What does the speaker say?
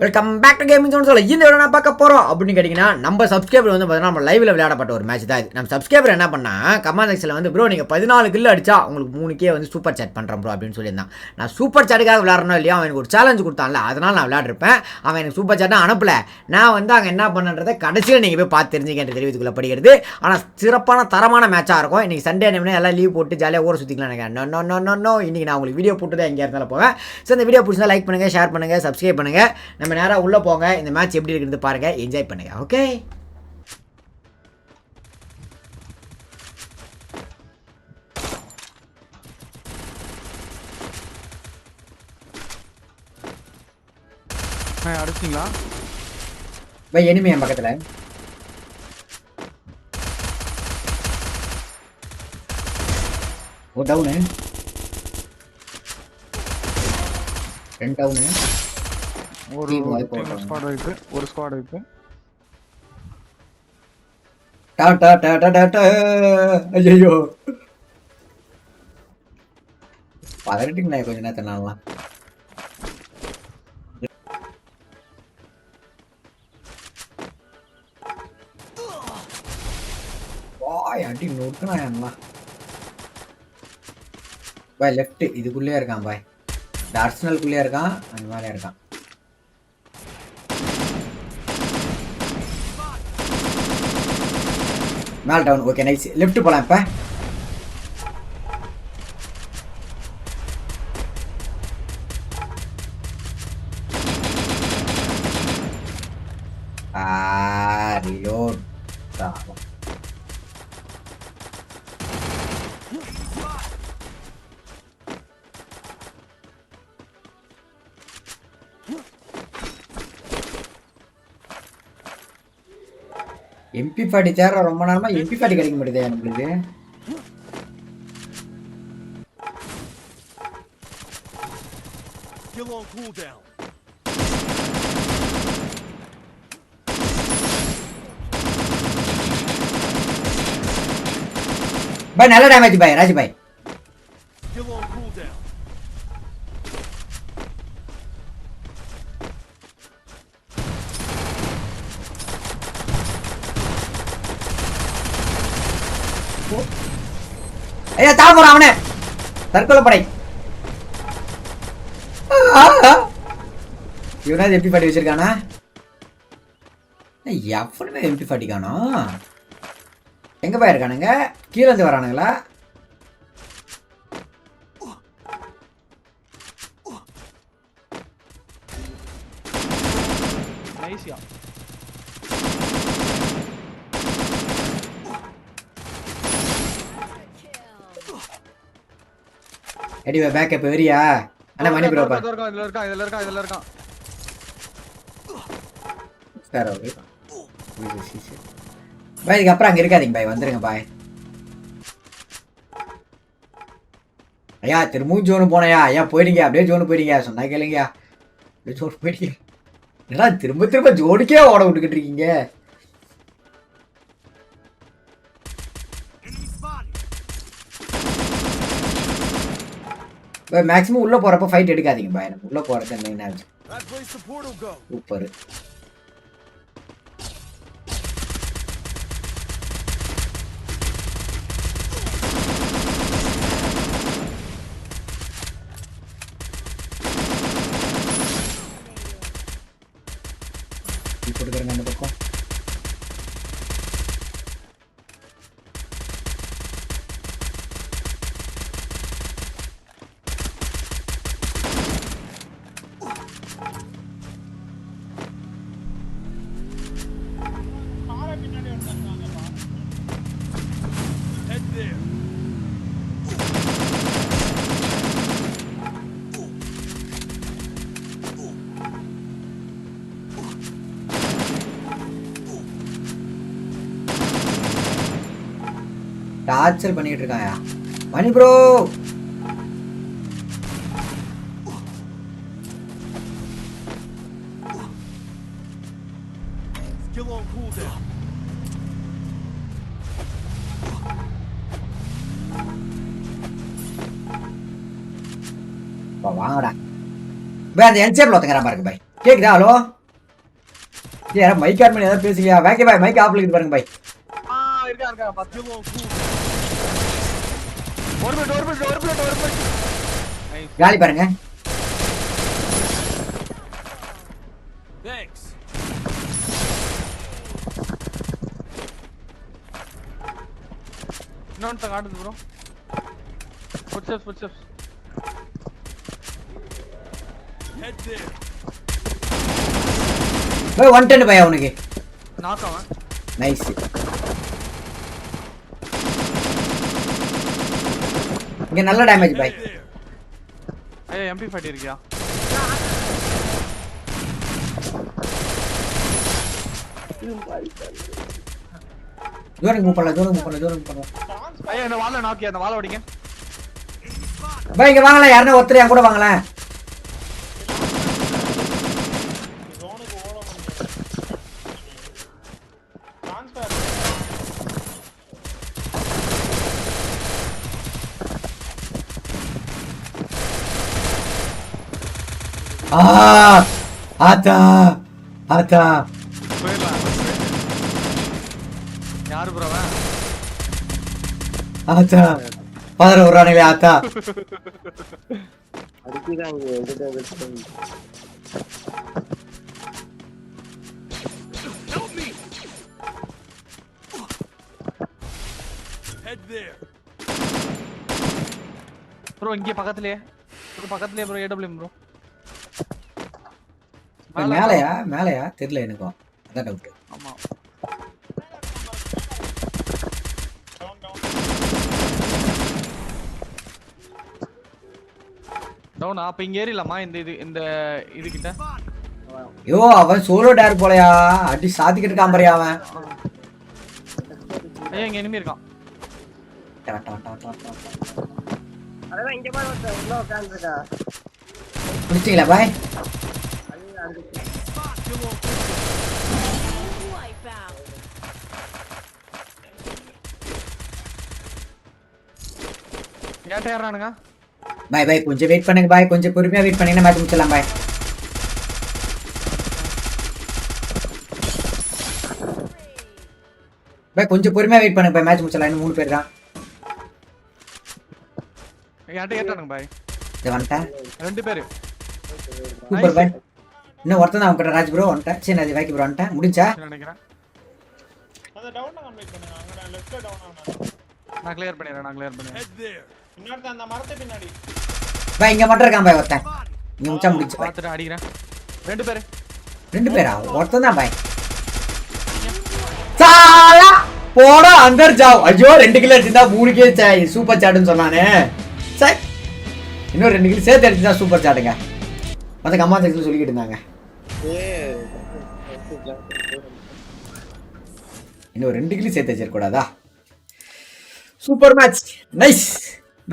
Welcome back to gaming zone சொல்ல இந்த நான் பார்க்க போகிறோம் அப்படின்னு கேட்டிங்கன்னா நம்ம சப்ஸ்கிரைபர் வந்து பார்த்தீங்கன்னா நம்ம லைவில் விளையாடப்பட்ட ஒரு மேட்ச் தான் இது. நம்ம சப்ஸ்கிரைபர் என்ன பண்ணா கமெண்ட் செக்ஷனில் வந்து ப்ரோ நீங்கள் பதினாலு கில் அடிச்சா உங்களுக்கு மூணு கே வந்து சூப்பர் சாட் பண்ணுறேன் ப்ரோ அப்படின்னு சொல்லியிருந்தான். நான் சூப்பர் சாட்டுக்காக விளையாடணும் இல்லையா அவன் எனக்கு ஒரு சேலஞ்சு கொடுத்தான்ல அதனால் நான் விளையாடிருப்பேன். அவன் எனக்கு சூப்பர் சேட்டாக அனுப்பலை. நான் வந்து அங்கே என்ன பண்ணுறதை கடைசியில் நீங்கள் போய் பார்த்து தெரிஞ்சுக்கின்ற தெரிவித்துக்குள்ள படிக்கிறது ஆனால் சிறப்பான தரமான மேட்சாக இருக்கும். இன்றைக்கி சண்டே நேம்னா எல்லாம் லீவ் போட்டு ஜாலியாக ஊற சுற்றிக்கலாம் நினைக்கிறேன். நோ நோ நோ நோ இன்றைக்கி நான் உங்களுக்கு வீடியோ போட்டு தான் எங்கே இருந்தாலும் போவேன். ஸோ இந்த வீடியோ பிடிச்சா லைக் பண்ணுங்கள் ஷேர் பண்ணுங்கள் சப்ஸ்கிரைப் பண்ணுங்கள் நம்ம நேராக உள்ளே போங்க. இந்த மேட்ச் எப்படி இருக்குன்னு பாருங்கள் என்ஜாய் பண்ணுங்கள் ஓகே அடிச்சிங்களா பை எனிமே என் பக்கத்தில். ஒரு டவுனு ரெண்டு டவுனு ஒரு ஸ்குவாட் வைப்பு ஒரு ஸ்குவாட் வைப்பு டா டா டா டா டா டா. ஐயோ பதறட்டுங்களா கொஞ்ச நேரத்தை நான்லாம். அடி நொறுக்குனா எல்லாம் பாய் லெஃப்ட் இதுக்குள்ளேயே இருக்கான் பாய். இந்த அர்சனலுக்குள்ளேயே இருக்கான் அந்த மாதிரி இருக்கான். மேல் டவுன். ஓகே நைஸ் லெஃப்ட் போலாம் இப்போ. ஆரியோ reload. எம்பி பாட்டி தேடுற ரொம்ப நேரமா எம்பி பாட்டி கிடைக்க மாட்டேதே நம்மளுக்கு. பாய் நல்ல டேமேஜ் பாய் ராஜ் பாய் ஐயா தா போறான் அவனே. தற்கொலை படை. இவனாவது எம்பி பாட்டி வச்சிருக்கானா? ஏய், எவனுமே எம்பி பாட்டிக்கானோ எங்க போயிருக்கானுங்க கீழே இருந்து வரானுங்களா? ஐசியா எடி பேக்கப் வரியா அண்ணா மணி ப்ரோ பா இதுல இருக்கான் இதுல இருக்கான் இதுல இருக்கான் சார் அவரு பாய் இதுக்கு அப்புறம் அங்க இருக்காதீங்க பாய் வந்துருங்க பாய் ஐயா திரும்பவும் ஜோனு போனையா ஐயா போயிடுங்க அப்படியே ஜோனு போயிடுங்க. சொன்னா கேளுங்கயா. அப்படியே ஜோனு போயிடுங்க. ஏன்னா திரும்ப திரும்ப ஜோனுக்கே ஓட விட்டுக்கிட்டு இருக்கீங்க? மேக்ஸிமம் உள்ள போறப்ப ஃபைட் எடுக்காதீங்க பாய் நம்ம உள்ள portal go. சூப்பர் கொடுக்குறேங்க அந்த பக்கம். டார்ச்சர் பண்ணிட்டு இருக்காயா மணி ப்ரோ! வாங்கடா. பை அந்த என்சேப்ல ஒருத்தங்கிறா பாருங்க பை. கேக்குதா ஹலோ? யாரா மைக் ஆன் பண்ணி ஏதாவது பேசுறியா? வேக்கே பாய் மைக் ஆஃப்ல இருக்குது பாருங்க பாய் ஒரு பிளேட் ஒரு பிளேட் ஒரு பிளேட் ஒரு நைஸ் காலி பாருங்க. Thanks. இன்னொன்று காட்டுது bro footsteps footsteps Head there. போய் ஒன் டென் பையா உனக்கு? நாக் அவன். நைஸ் இங்க நல்ல டேமேஜ் பாய். ஐயா எம்பி ஃபைட் இருக்கியா? தூரம் மூவ் பண்ணலாம் தூரம் மூவ் பண்ணலாம் மூவ் பண்ணலாம். ஐயா இந்த வாழை நாக்கி அந்த வாழை ஓடிங்க. பாய் இங்க வாங்கலாம் யாருன்னா ஒருத்தர் என் கூட வாங்கலாம். ஆ ஆத்தா ஆத்தா போயிடலாம் யாரு ப்ரோ ஆத்தா பதற விடுறானுங்களே ஆத்தா அடிக்கிறாங்க ப்ரோ இங்கே பக்கத்துலயே ப்ரோ பக்கத்துலயே ப்ரோ ஏடபிள்யூ ப்ரோ மேலையா? மேலையா? தெரியல எனக்கும் அதான் டவுட் ஆமா. டவுன் அப்ப இங்க ஏறிடலாமா? இந்த இது இந்த இது கிட்ட ஐயோ அவன் சோலோ டேர் போலயா? அடி சாத்திக்கிட்டு இருக்கான் பாரியா அவன். ஐயா இங்க enemy இருக்கான். டா, டா, டா, டா, டா. அதெல்லாம் இங்க பாரு ஒருத்தன் உள்ள முடிச்சிங்களா பாய்? ஏறானுங்க பாய் பாய் கொஞ்சம் வெயிட் பண்ணுங்க பாய் கொஞ்சம் பொறுமையா வெயிட் பண்ணீங்கன்னா மேட்ச் முடிச்சிடலாம் பாய். பாய் கொஞ்சம் பொறுமையா வெயிட் பண்ணுங்க பாய் மேட்ச் முடிச்சிடலாம் இன்னும் மூணு பேர் தான். ஏன்ட்ட ஏறானுங்க பாய்? வந்துட்டேன் ரெண்டு பேரு. சூப்பர் பாய் இன்னும் ஒருத்தன் தான் அவங்ககிட்ட ராஜ் ப்ரோ வந்துட்டேன் சரி நான் வைக்க ப்ரோ வந்துட்டேன் முடிஞ்சா? நினைக்கிறேன்? நான் கிளியர் நான் கிளியர். பாய் இங்க மட்டும் இருக்கான் பாய் ஒருத்தன். இங்க முடிச்சா முடிச்சு பாய் பார்த்துட்டு அடிக்கிறேன். ரெண்டு பேரு. ரெண்டு பேரா? ஒருத்தன் தான் பாய் சாலா! போடா அந்தர் ஜாவ் ஐயோ ரெண்டு கிலோ அடிச்சிருந்தா மூணு கிலோ சூப்பர் சாட்டுன்னு சொன்னானே. சரி இன்னும் ரெண்டு கிலோ சேர்த்து அடிச்சிருந்தா சூப்பர் சாட்டுங்க மற்ற அம்மா செக்ஷன் சொல்லிக்கிட்டு இருந்தாங்க. இன்னும் ரெண்டு கிலோ சேர்த்து வச்சிருக்கூடாதா சூப்பர் மேட்ச் நைஸ்